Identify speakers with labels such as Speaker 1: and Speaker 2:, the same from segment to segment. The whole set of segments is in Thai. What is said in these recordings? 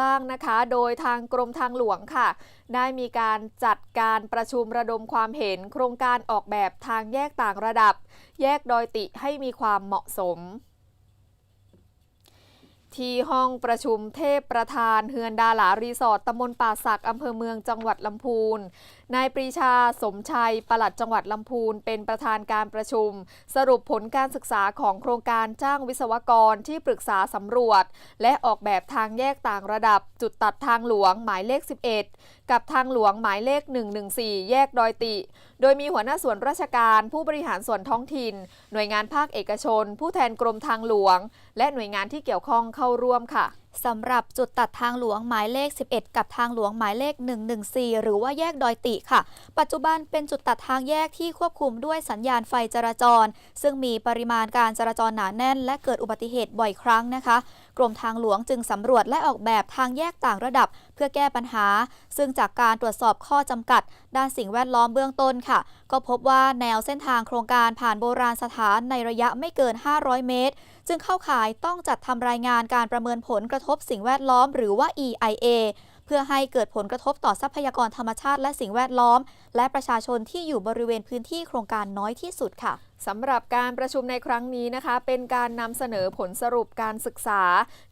Speaker 1: บ้างนะคะ โดยทางกรมทางหลวงค่ะ ได้มีการจัดการประชุมระดมความเห็นโครงการออกแบบทางแยกต่างระดับ แยกดอยติให้มีความเหมาะสม ที่ห้องประชุมเทพประธานเฮือนดาหลารีสอร์ทตำบลป่าสักอำเภอเมืองจังหวัดลำพูน นายปรีชาสมชัยปลัดจังหวัดลำพูน เป็นประธานการประชุม สรุปผลการศึกษาของโครงการจ้างวิศวกรที่ปรึกษาสำรวจ และออกแบบทางแยกต่างระดับ จุดตัดทางหลวงหมายเลข 11 กับทางหลวงหมายเลข 114 แยกดอยติ โดยมีหัวหน้าส่วนราชการผู้บริหารส่วนท้องถิ่น หน่วยงานภาคเอกชน ผู้แทนกรมทางหลวง และหน่วยงานที่เกี่ยวข้องเข้าร่วมค่ะ
Speaker 2: สำหรับจุดตัดทางหลวงหมายเลข 11 กับทางหลวงหมายเลข 114 หรือว่าแยกดอยติค่ะ ปัจจุบันเป็นจุดตัดทางแยกที่ควบคุมด้วยสัญญาณไฟจราจร ซึ่งมีปริมาณการจราจรหนาแน่น และเกิดอุบัติเหตุบ่อยครั้งนะคะกรมทางหลวงจึงสำรวจและออกแบบทางแยกต่างระดับ เพื่อแก้ปัญหา ซึ่งจากการตรวจสอบข้อจำกัด ด้านสิ่งแวดล้อมเบื้องต้นค่ะ ก็พบว่าแนวเส้นทางโครงการผ่านโบราณสถานในระยะไม่เกิน 500 เมตร จึงเข้าข่ายต้องจัดทำรายงานการประเมินผลกระทบสิ่งแวดล้อมหรือว่า EIA เพื่อให้เกิดผลกระทบต่อทรัพยากรธรรมชาติและสิ่งแวดล้อม และประชาชนที่อยู่บริเวณพื้นที่โครงการน้อยที่สุดค่ะ
Speaker 1: สำหรับการประชุมในครั้งนี้นะคะ เป็นการนำเสนอผลสรุปการศึกษา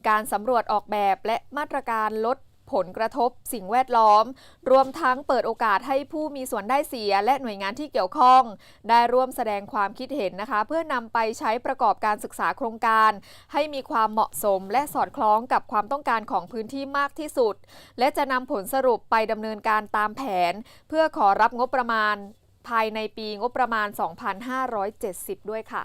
Speaker 1: การสำรวจออกแบบและมาตรการลด ผลกระทบสิ่งแวดล้อม รวมทั้งเปิดโอกาสให้ผู้มีส่วนได้เสีย และหน่วยงานที่เกี่ยวข้อง ได้ร่วมแสดงความคิดเห็นนะคะ เพื่อนำไปใช้ประกอบการศึกษาโครงการ ให้มีความเหมาะสม และสอดคล้องกับความต้องการของพื้นที่มากที่สุด และจะนำผลสรุปไปดำเนินการตามแผน เพื่อขอรับงบประมาณ ภายในปีงบประมาณ 2570 ด้วยค่ะ